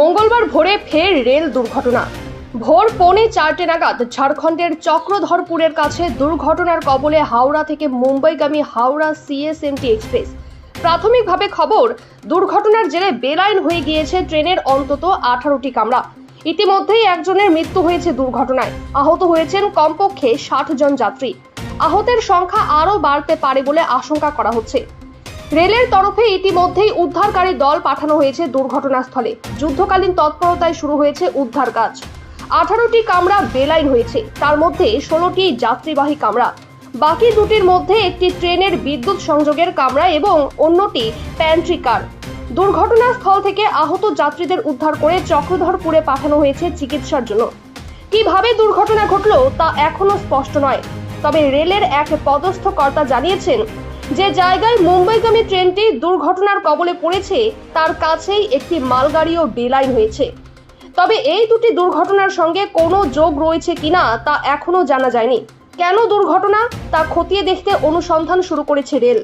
মঙ্গলবার ভোরে ফের রেল দুর্ঘটনা। ভোর পৌনে চারটে নাগাদ ঝাড়খণ্ডের চক্রধরপুরের কাছে দুর্ঘটনার কবলে হাওড়া থেকে মুম্বাইগামী হাওড়া সিএসএমটি এক্সপ্রেস। প্রাথমিকভাবে খবর, দুর্ঘটনার জেরে বেলাইন হয়ে গিয়েছে ট্রেনের অন্তত আঠারোটি কামরা। ইতিমধ্যেই একজনের মৃত্যু হয়েছে দুর্ঘটনায়। আহত হয়েছেন কমপক্ষে ষাট জন যাত্রী। আহতের সংখ্যা আরও বাড়তে পারে বলে আশঙ্কা করা হচ্ছে। রেলের তরফে ইতিমধ্যেই উদ্ধারকারী দল পাঠানো হয়েছে দুর্ঘটনাস্থলে। যুদ্ধকালীন তৎপরতায় শুরু হয়েছে উদ্ধার কাজ। আঠারোটি কামরা বেলাইন হয়েছে। তার মধ্যে ষোলোটি যাত্রীবাহী কামরা। বাকি দুটির মধ্যে একটি ট্রেনের বিদ্যুৎ সংযোগের কামরা এবং অন্যটি প্যান্ট্রি কার। দুর্ঘটনাস্থল থেকে আহত যাত্রীদের উদ্ধার করে চক্রধরপুরে পাঠানো হয়েছে চিকিৎসার জন্য। কীভাবে দুর্ঘটনা ঘটল তা এখনও স্পষ্ট নয়। তবে রেলের এক পদস্থ কর্তা জানিয়েছেন যে জায়গায় মুম্বাইগামী ট্রেনটি দুর্ঘটনার কবলে পড়েছে, তার কাছেই একটি মালগাড়িও বেলাইন হয়েছে। তবে এই দুটি দুর্ঘটনার সঙ্গে কোনো যোগ রয়েছে কিনা তা এখনও জানা যায়নি। কেন দুর্ঘটনা? তা খতিয়ে দেখতে অনুসন্ধান শুরু করেছে রেল।